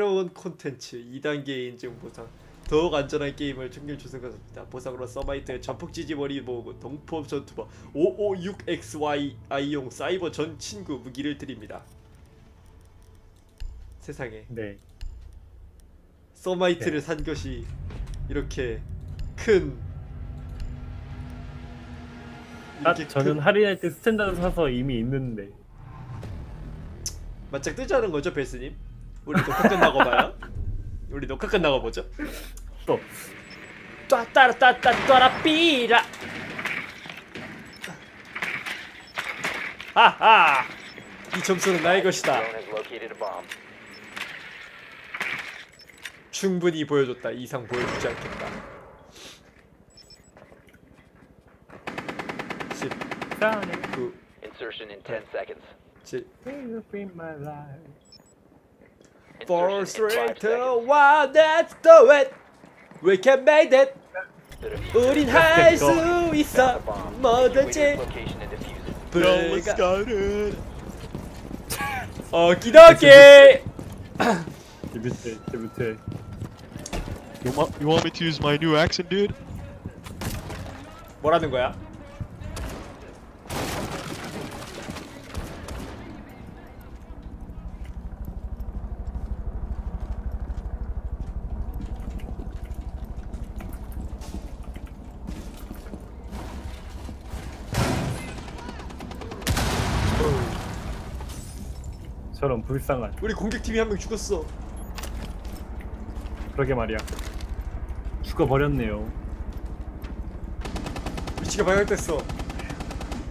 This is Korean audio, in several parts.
새로운 콘텐츠 2단계 인증 보상 더욱 안전한 게임을 챙겨주는 것입니다. 보상으로 서마이트의 전폭 지지머리 모으고 동포 전투버 556XYI용 사이버 전 친구 무기를 드립니다. 세상에 네. 서마이트를 산 것이 이렇게 큰 아, 이렇게 저는 큰 할인할 때 스탠다드 사서 이미 있는데. 맞짱 뜨자는 거죠, 베스님? 우리 녹화 끝나고 봐요. 우리 녹화 끝나고 보죠. 또. 따따라따따 따라 삐라. 하하. 이 점수는 나의 것이다. 충분히 보여줬다. 이상 보여주지 않겠다. 10, 짠해. 9, Insertion in 10 seconds. 7, in my life. 4, Insertion in 5 straight, seconds. 1, let's do it. We can make it. The diffuser 우린 is 할 go. 수 found 있어. the bomb. Evacuate 뭐든지. its location and defuse it. 불가. 어기더기. 데뷔트, 데뷔트. You want, you want me to use my new accent, dude? 뭐라는 거야? 저런 불쌍한. 우리 공격팀이 한 명 죽었어. 그러게 말이야. 죽어버렸네요. 위치가 발각됐어.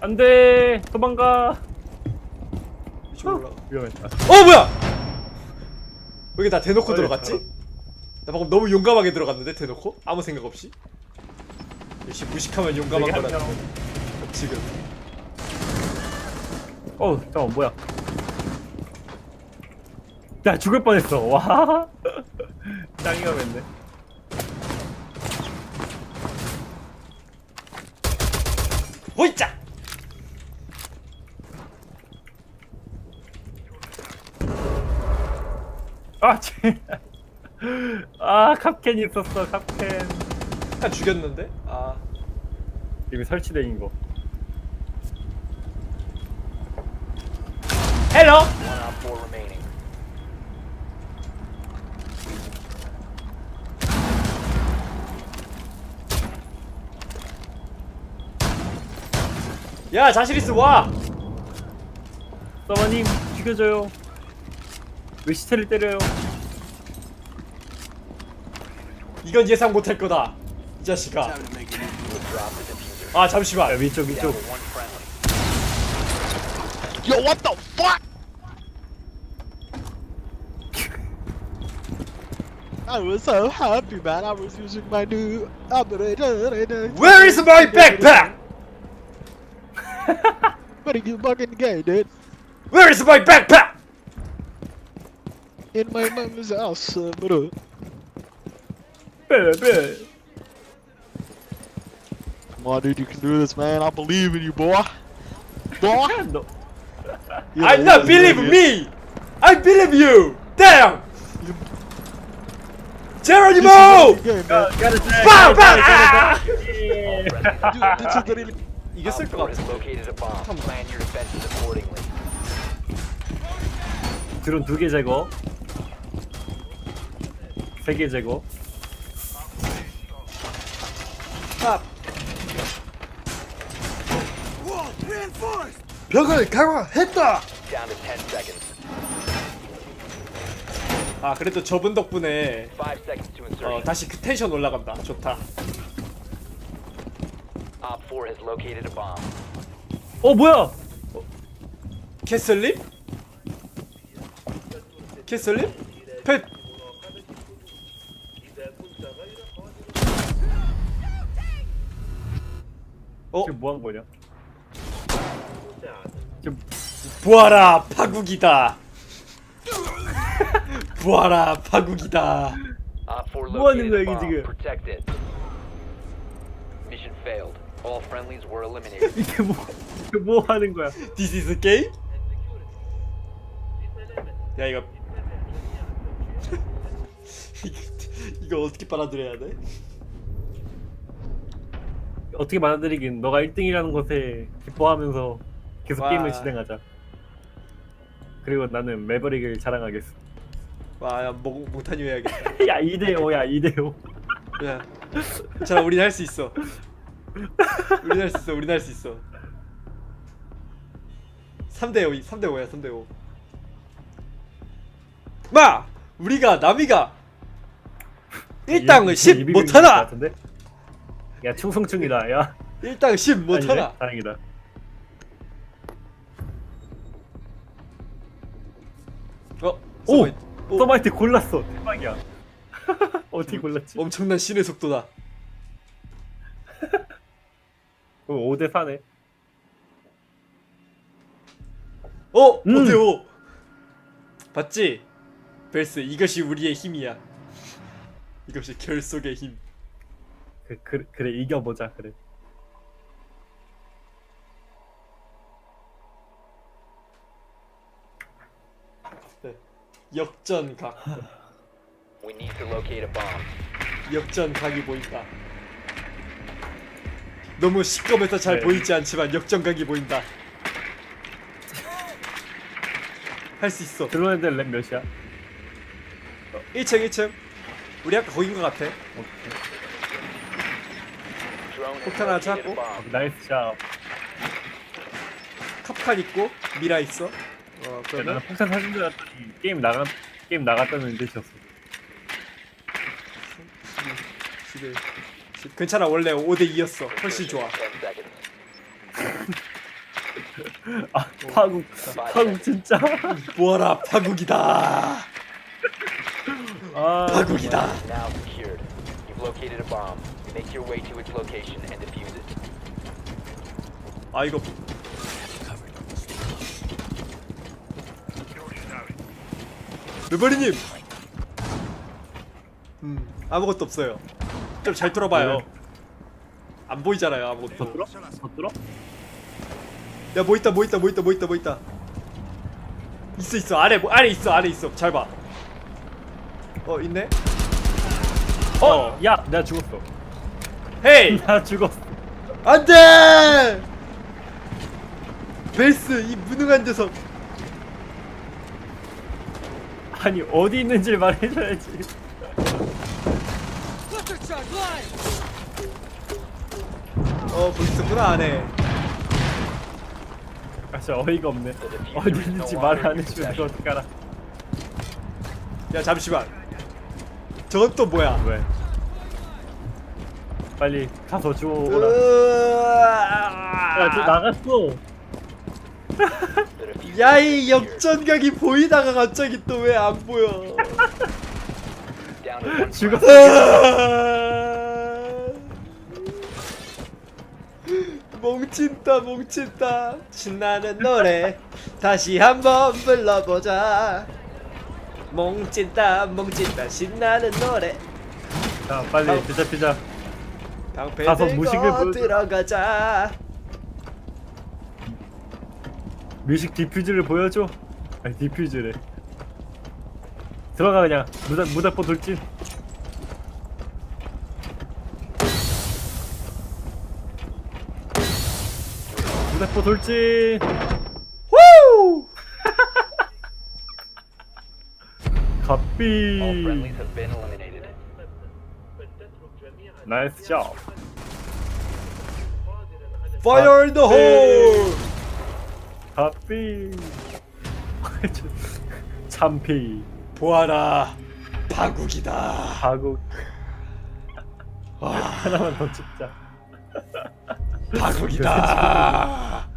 안 돼! 도망가! 위치 올라. 위험했다. 어 뭐야? 여기 나 대놓고 어이, 들어갔지? 저런. 나 방금 너무 용감하게 들어갔는데 대놓고 아무 생각 없이. 역시 무식하면 용감한 거라. 지금. 어, 잠깐만, 뭐야. 야, 죽을 뻔했어. 와. 짱이 가했네 호이짜. 아, 쟤. 아, 캅캔 있었어, 캅캔. 한 죽였는데? 아. 이미 설치된 거. 헬로. One op 4 remaining. 야 자신 있어 와. 서버님, 죽여줘요. 왜 시체를 때려요? 이건 예상 못할 거다. 이 자식아. You will drop the diffuser. 아 야, 잠시만. 위쪽, Down 위쪽. to one friendly. Yo, what the fuck? I was so happy, man. I was using my new operator. Where is my backpack? Somebody get fucking gay, dude. Where is my backpack? In my mom's house, uh, bro. Come on, dude, you can do this, man. I believe in you, boy. Boy. no. yeah, I not believe me. I believe you. Damn. You... Geronimo! Gotta say, Bow, gotta. Ah. Dude, this is the really 이겼을 것4 has 같아. located a bomb. Plan your defenses accordingly. 드론 두 개 제거. 세 개 제거. 탑. 벽을 강화했다. Down to 10 seconds. 아 그래도 저분 덕분에 5 seconds to 어. 다시 그 텐션 올라간다. 좋다. Op 4 has located a bomb. 어, 뭐야? 캐슬님? 캐슬님? 펫. 어? 지금 뭐 한 거냐? 지금 부하라 파국이다. 부하라 파국이다. Op 4 뭐 하는 located 거야, 이게 bomb. 지금? Protect it. Mission failed. All friendlies were eliminated. 이게 뭐, 이게 뭐 하는 거야? This is a game? 야 이거 이거 어떻게 빨아들여야 돼? 어떻게 받아들이긴 너가 1등이라는 것에 기뻐하면서 계속 와. 게임을 진행하자. 그리고 나는 매버릭을 자랑하겠어. 와야 몽타뉴 해야겠다 야 2대 5야 2대 5. 야 괜찮아 우린 할수 있어 우린 할 수 있어 우린 할 수 있어 3대 5 3대 5야 3대 5 마! 우리가 남이가 1당을 10 못하나! 야 충성충이다. 야 1당 10 아니네? 못하나! 다행이다. 어? 오! 서바이- 오! 서마이트 골랐어. 대박이야. 어떻게 골랐지? 엄청난 신의 속도다 그럼 5대 4네. 어? 음. 어때요? 봤지? 벨스 이것이 우리의 힘이야 이것이 결속의 힘 그, 그, 그래 이겨보자 그래. 네. 역전각 We need to locate a bomb. 역전각이 보인다 너무 시꺼매서 잘 네. 보이지 않지만 역전각이 보인다 할 수 있어 들어온 애들 랩 몇이야? 1층 1층 우리 아까 거긴 것 같아 오케이. 폭탄 하나 찾고. 어, 나이스 샷. 캅칼 있고 미라 있어 어 야, 그러면 나는 폭탄 사준 줄 알았더니 게임 나가 게임 나갔다는 뜻이었어. 11 10 괜찮아 원래 5대 2였어 훨씬 좋아 10 seconds. 아 파국 파국 진짜. 보아라 파국이다 아 파국이다 Now secured. You've located a bomb. Make your way to its location and defuse it. 아 이거 르버리님 음 아무것도 없어요 좀잘 뚫어봐요 네. 안 보이잖아요 더 아무것도 뚫어? 더 뚫어? 야 뭐 있다 뭐 있다 뭐 있다 뭐 있다 뭐 있다 있어 있어 아래 뭐 아래 있어 아래 있어 잘 봐 어 있네 어, 야, 내가 죽었어. 헤이 나 죽었어. 안돼 벨스 이 무능한 녀석 아니 어디 있는지 말해줘야지. 어 있었구나 안에 아, 진짜 어이가 없네. 어디 있는지 말을 안 해주면 possession. 어떡하라. 야 잠시만 저건 또 뭐야 왜? 빨리 가서 어. 주워오라. 야, 저 으아. 나갔어. 야이. 역전각이 보이다가 갑자기 또 왜 안 보여 죽었어. 으아. 몽친다 몽친다 신나는 노래 다시 한번 불러보자 몽친다 몽친다 신나는 노래 자, 빨리 다음. 되잡히자. 방패 가서 무식을 보여줘. 들어가자 뮤직 디퓨즈를 보여줘. 아니 디퓨즈래. 들어가 그냥 무작 무작포 돌진. 무작포 돌진. 후! 갑비. 나이스 샷. Fire in the 네. hole! 갑비. 참피. 보아라 파국이다 파국. 와 하나만 더 찍자. 파국이다